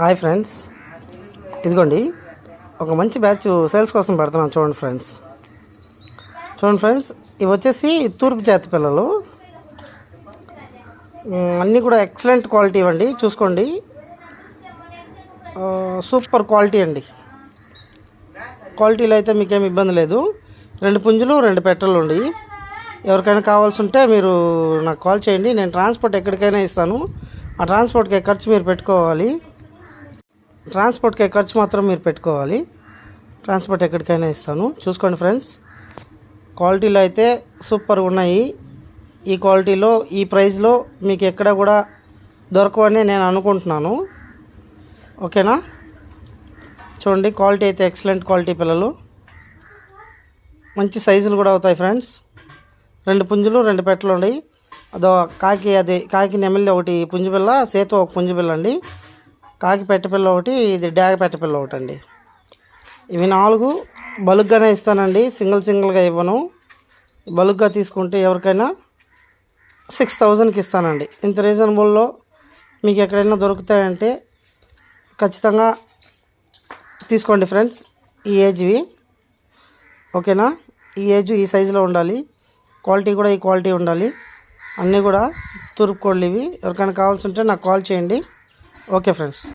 Hi friends. ఇదిగోండి ఒక మంచి బ్యాచ్ సేల్స్ కోసం పెడుతున్నాం చూడండి ఫ్రెండ్స్. చూడండి ఫ్రెండ్స్ ఇవి వచ్చేసి తూర్పు జాతి పిల్లలు. అన్నీ కూడా ఎక్సలెంట్ క్వాలిటీ ఇవ్వండి చూసుకోండి. సూపర్ క్వాలిటీ అండి. క్వాలిటీలో అయితే మీకేం ఇబ్బంది లేదు. రెండు పుంజులు రెండు పెట్టలు ఉండి. ఎవరికైనా కావాల్సి ఉంటే మీరు నాకు కాల్ చేయండి నేను ట్రాన్స్పోర్ట్ ఎక్కడికైనా ఇస్తాను. ఆ ట్రాన్స్పోర్ట్కి ఖర్చు మీరు పెట్టుకోవాలి. ట్రాన్స్పోర్ట్కి ఖర్చు మాత్రం మీరు పెట్టుకోవాలి. ట్రాన్స్పోర్ట్ ఎక్కడికైనా ఇస్తాను. చూసుకోండి ఫ్రెండ్స్. క్వాలిటీలో అయితే సూపర్గా ఉన్నాయి. ఈ క్వాలిటీలో ఈ ప్రైస్లో మీకు ఎక్కడ కూడా దొరకవని నేను అనుకుంటున్నాను. ఓకేనా? చూడండి క్వాలిటీ అయితే ఎక్సలెంట్ క్వాలిటీ పిల్లలు. మంచి సైజులు కూడా అవుతాయి ఫ్రెండ్స్. రెండు పుంజులు రెండు పెట్టలు ఉన్నాయి. అదో కాకి అది కాకి నెమిలి ఒకటి పుంజుపిల్ల సేతు ఒక పుంజుపిల్ల అండి. కాకి పెట్టపిల్ల ఒకటి ఇది డాగ పెట్టపిల్ల ఒకటి అండి ఇవి నాలుగు. బలుగ్గానే ఇస్తానండి. సింగిల్ సింగిల్గా ఇవ్వను. బలుగ్గా తీసుకుంటే ఎవరికైనా సిక్స్ థౌజండ్కి ఇస్తానండి. ఇంత రీజనబుల్లో మీకు ఎక్కడైనా దొరుకుతాయంటే ఖచ్చితంగా తీసుకోండి ఫ్రెండ్స్. ఈ ఏజ్వి ఓకేనా? ఈ ఏజ్ ఈ సైజులో ఉండాలి. క్వాలిటీ కూడా ఈ క్వాలిటీ ఉండాలి. అన్నీ కూడా తూర్పు కోళ్ళు ఇవి. ఎవరికైనా కావాల్సి ఉంటే నాకు కాల్ చేయండి. Okay friends.